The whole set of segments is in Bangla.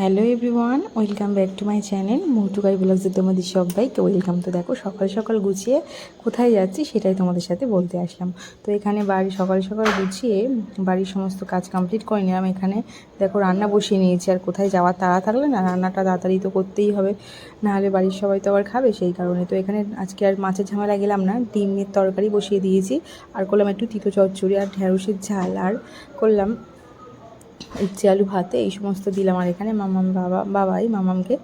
Hello everyone, welcome back to my channel Moutukai ব্লগসে তোমাদের সবাইকে ওয়েলকাম। তো দেখো, সকাল সকাল গুছিয়ে কোথায় যাচ্ছি সেটাই তোমাদের সাথে বলতে আসলাম। তো এখানে বাড়ি সকাল সকাল গুছিয়ে বাড়ির সমস্ত কাজ কমপ্লিট করে নিলাম। এখানে দেখো রান্না বসিয়ে নিয়েছি, আর কোথায় যাওয়ার তাড়া থাকলে না রান্নাটা তাড়াতাড়ি তো করতেই হবে, নাহলে বাড়ির সবাই তো আবার খাবে সেই কারণে। তো এখানে আজকে আর মাছের ঝামেলা গেলাম না, ডিমের তরকারি বসিয়ে দিয়েছি, আর করলাম একটু তিতো চচ্চড়ি আর ঢ্যাঁড়সের ঝাল, আর করলাম উচ্ছে, আলু, ভাতে, এই সমস্ত দিলাম। আর এখানে মামাম বাবা, বাবাই মামামকে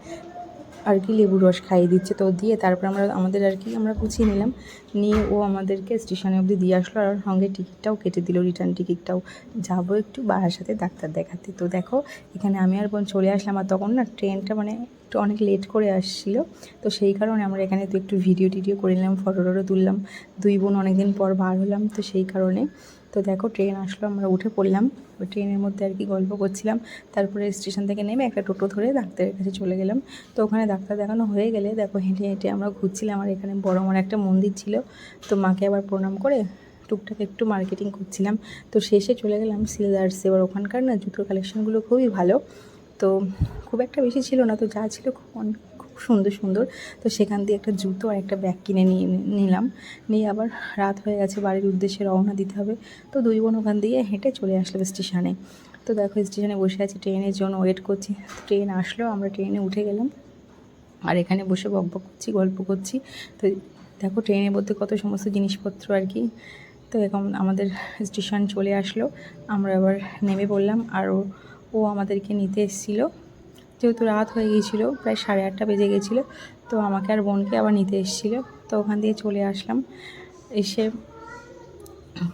আর কি লেবু রস খাইয়ে দিচ্ছে তো দিয়ে তারপর আমরা, আমাদের আর কি আমরা গুছিয়ে নিলাম। নিয়ে ও আমাদেরকে স্টেশনে অবধি দিয়ে আসলো আর সঙ্গে টিকিটটাও কেটে দিল রিটার্ন টিকিটটাও। যাব একটু বাবার সাথে ডাক্তার দেখাতে। তো দেখো, এখানে আমি আর বোন চলে আসলাম আর তখন না ট্রেনটা মানে একটু অনেক লেট করে আসছিল। তো সেই কারণে আমরা এখানে তো একটু ভিডিও টিডিও করে নিলাম ফটো টটো তুললাম। দুই বোন অনেকদিন পর বার হলাম তো সেই কারণে। তো দেখো ট্রেন আসলো, আমরা উঠে পড়লাম। ওই ট্রেনের মধ্যে আর কি গল্প করছিলাম। তারপরে স্টেশন থেকে নেমে একটা টোটো ধরে ডাক্তারের কাছে চলে গেলাম। তো ওখানে ডাক্তার দেখানো হয়ে গেলে দেখো হেঁটে হেঁটে আমরা ঘুরছিলাম। আর এখানে বড় আমার একটা মন্দির ছিল। তো মাকে আবার প্রণাম করে টুকটাক একটু মার্কেটিং করছিলাম। তো শেষে চলে গেলাম সিলদার্সে এবার ওখানকার না জুতোর কালেকশনগুলো খুবই ভালো। তো খুব একটা বেশি ছিল না। তো যা ছিল খুব অনেক সুন্দর সুন্দর। তো সেখান দিয়ে একটা জুতো আর একটা ব্যাগ কিনে নিয়ে, নিলাম। নিয়ে আবার রাত হয়ে গেছে, বাড়ির উদ্দেশ্যে রওনা দিতে হবে। তো দুই বোন ওখান দিয়ে হেঁটে চলে আসলো স্টেশনে। তো দেখো স্টেশনে বসে আছি, ট্রেনের জন্য ওয়েট করছি। ট্রেন আসলো, আমরা ট্রেনে উঠে গেলাম। আর এখানে বসে বক বক করছি, গল্প করছি। তো দেখো ট্রেনের মধ্যে কত সমস্ত জিনিসপত্র আর কি। তো এখন আমাদের স্টেশন চলে আসলো। আমরা আবার নেমে পড়লাম। আর ও আমাদেরকে নিতে এসেছিল। যেহেতু রাত হয়ে গিয়েছিল, প্রায় সাড়ে আটটা বেজে গেছিল, তো আমাকে আর বোনকে আবার নিতে এসেছিল। তো ওখান দিয়ে চলে আসলাম। এসে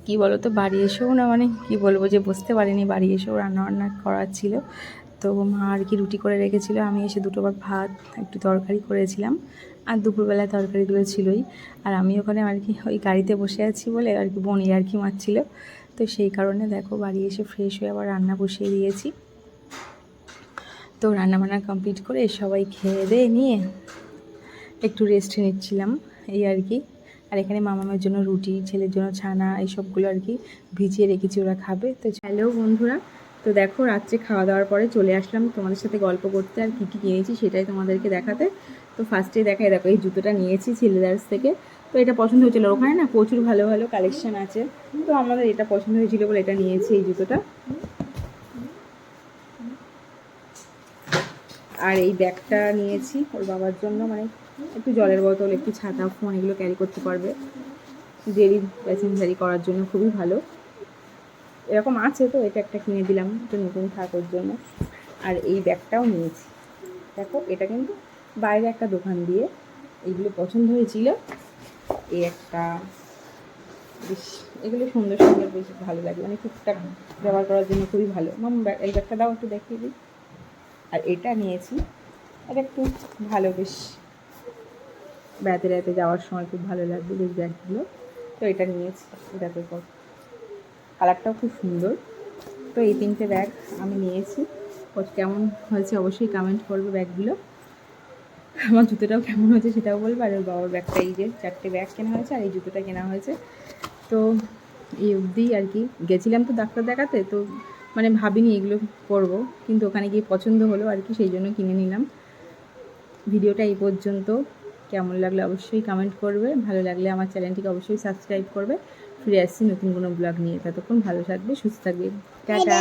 কি বলো তো বাড়ি এসেও না মানে কি বলব যে বসতে পারিনি, বাড়ি এসেও রান্না বান্না করার ছিল তো মা আর কি রুটি করে রেখেছিল, আমি এসে দুটোবার ভাত একটু তরকারি করেছিলাম। আর দুপুরবেলায় তরকারিগুলো ছিলই। আর আমি ওখানে আর কি ওই গাড়িতে বসে আছি বলে আর কি বনি আর কি মারছিল। তো সেই কারণে দেখো বাড়ি এসে ফ্রেশ হয়ে আবার রান্না বসিয়ে দিয়েছি। তো রান্নাবান্না কমপ্লিট করে সবাই খেয়ে দিয়ে নিয়ে একটু রেস্ট নিচ্ছিলাম, এই আর কি। আর এখানে মামামের জন্য রুটি, ছেলের জন্য ছানা, এইসবগুলো আর কি ভিজিয়ে রেখেছি ওরা খাবে। তো হ্যালো বন্ধুরা, তো দেখো রাত্রে খাওয়া দাওয়ার পরে চলে আসলাম তোমাদের সাথে গল্প করতে আর কী কী কিনেছি সেটাই তোমাদেরকে দেখাতে। তো ফার্স্টে দেখাই দেখো, এই জুতোটা নিয়েছি ছেলেদার্স থেকে। তো এটা পছন্দ হয়েছিল ওখানে না প্রচুর ভালো ভালো কালেকশান আছে। তো আমাদের এটা পছন্দ হয়েছিল বলে এটা নিয়েছি এই জুতোটা। আর এই ব্যাগটা নিয়েছি ওর বাবার জন্য মানে একটু জলের বোতল, একটু ছাতা ফোন এগুলো ক্যারি করতে পারবে। ডেলি প্যাসেঞ্জারি করার জন্য খুবই ভালো। এরকম আছে তো, এটা একটা কিনে দিলাম, একটু নতুন থাকার জন্য। আর এই ব্যাগটাও নিয়েছি। দেখো, এটা কিন্তু বাইরে একটা দোকান দিয়ে এইগুলো পছন্দ হয়েছিল। এই একটা বেশ, এগুলো সুন্দর সুন্দর, বেশ ভালো লাগে। মানে টুকটাক ব্যবহার করার জন্য খুবই ভালো। মাম এই ব্যাগটা দাও একটু দেখিয়ে দিই। এটা নিয়েছি। এটা একটু ভালো বেশ। বেড়াতে বেড়াতে যাওয়ার সময় খুব ভালো লাগবে বেশ ব্যাগগুলো। তো এটা নিয়েছি এটাতে পর কালারটাও খুব সুন্দর। তো এই তিনটে ব্যাগ আমি নিয়েছি। কেমন হয়েছে অবশ্যই কমেন্ট করবে ব্যাগগুলো। আমার জুতোটাও কেমন হয়েছে সেটাও বলবে। আর ওর বাবার ব্যাগটা এই যে চারটে ব্যাগ কেনা হয়েছে আর এই জুতোটা কেনা হয়েছে। তো এই অবধি আর কি। গেছিলাম তো ডাক্তার দেখাতে, তো মানে ভাবিনি এগুলো করব কিন্তু ওখানে গিয়ে পছন্দ হলো আর কি সেই জন্য কিনে নিলাম। ভিডিওটা এই পর্যন্ত। কেমন লাগলে অবশ্যই কমেন্ট করবে। ভালো লাগলে আমার চ্যানেলটিকে অবশ্যই সাবস্ক্রাইব করবে। ফিরে আসছি নতুন কোনো ব্লগ নিয়ে। ততক্ষণ ভালো থাকবে সুস্থ থাকবে। টাটা।